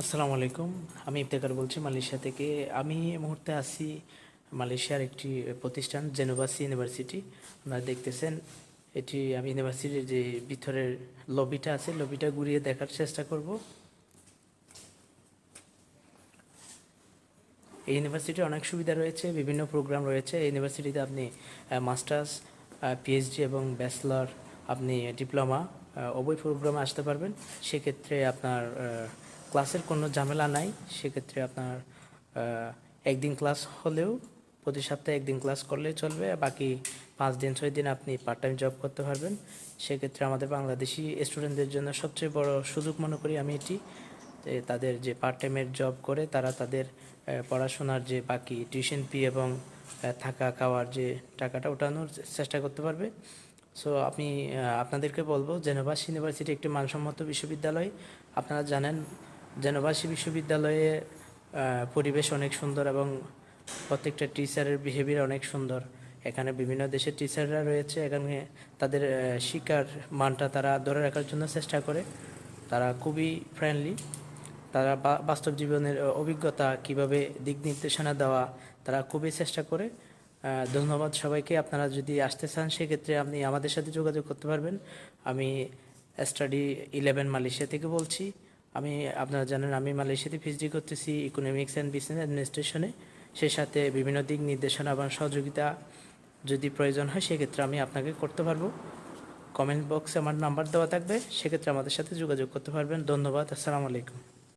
আসসালামু আলাইকুম। আমি ইফতেকার বলছি মালয়েশিয়া থেকে। আমি এই মুহূর্তে আছি মালয়েশিয়ার একটি প্রতিষ্ঠান জেনোভাসি ইউনিভার্সিটি। আপনারা দেখতেছেন, এটি আমি ইউনিভার্সিটির যে ভিতরের লবিটা আছে, লবিটা ঘুরিয়ে দেখার চেষ্টা করব। এই ইউনিভার্সিটির অনেক সুবিধা রয়েছে, বিভিন্ন প্রোগ্রাম রয়েছে। এই ইউনিভার্সিটিতে আপনি মাস্টার্স পিএইচডি এবং ব্যাচেলর, আপনি ডিপ্লোমা উভয় প্রোগ্রামে আসতে পারবেন। সেক্ষেত্রে আপনার ক্লাসের কোনো ঝামেলা নাই, সেক্ষেত্রে আপনার একদিন ক্লাস হলেও প্রতি সপ্তাহে একদিন ক্লাস করলেই চলবে বাকি পাঁচ দিন, ছয় দিন আপনি পার্ট টাইম জব করতে পারবেন। সেক্ষেত্রে আমাদের বাংলাদেশি স্টুডেন্টদের জন্য সবচেয়ে বড় সুযোগ মনে করি আমি এটি তাদের যে পার্ট টাইমের জব করে, তারা তাদের পড়াশোনার যে বাকি টিউশন ফি এবং থাকা খাওয়ার যে টাকাটা ওঠানোর চেষ্টা করতে পারবে। সো আমি আপনাদেরকে বলব জেনোভাস ইউনিভার্সিটি একটি মানসম্মত বিশ্ববিদ্যালয়। আপনারা জানেন জেনোভাসি বিশ্ববিদ্যালয়ে পরিবেশ অনেক সুন্দর এবং প্রত্যেকটা টিচারের বিহেভিয়ার অনেক সুন্দর। এখানে বিভিন্ন দেশের টিচাররা রয়েছে এখানে তাদের আহ, শিক্ষার মানটা তারা ধরে রাখার জন্য চেষ্টা করে। তারা খুবই ফ্রেন্ডলি তারা বাস্তব জীবনের অভিজ্ঞতা কীভাবে দিক নির্দেশনা দেওয়া তারা খুবই চেষ্টা করে। ধন্যবাদ সবাইকে। আপনারা যদি আসতে চান সেক্ষেত্রে আপনি আমাদের সাথে যোগাযোগ করতে পারবেন। আমি স্টাডি ইলেভেন মালয়েশিয়া থেকে বলছি। আমি, আপনারা জানেন, আমি মালয়েশিয়াতে পিএইচডি করতেছি ইকোনমিক্স অ্যান্ড বিজনেস অ্যাডমিনিস্ট্রেশনে সে সাথে বিভিন্ন দিক নির্দেশনা এবং সহযোগিতা যদি প্রয়োজন হয়, সেক্ষেত্রে আমি আপনাকে করতে পারব। কমেন্ট বক্সে আমার নাম্বার দেওয়া থাকবে, সেক্ষেত্রে আমাদের সাথে যোগাযোগ করতে পারবেন। ধন্যবাদ, আসসালামু আলাইকুম।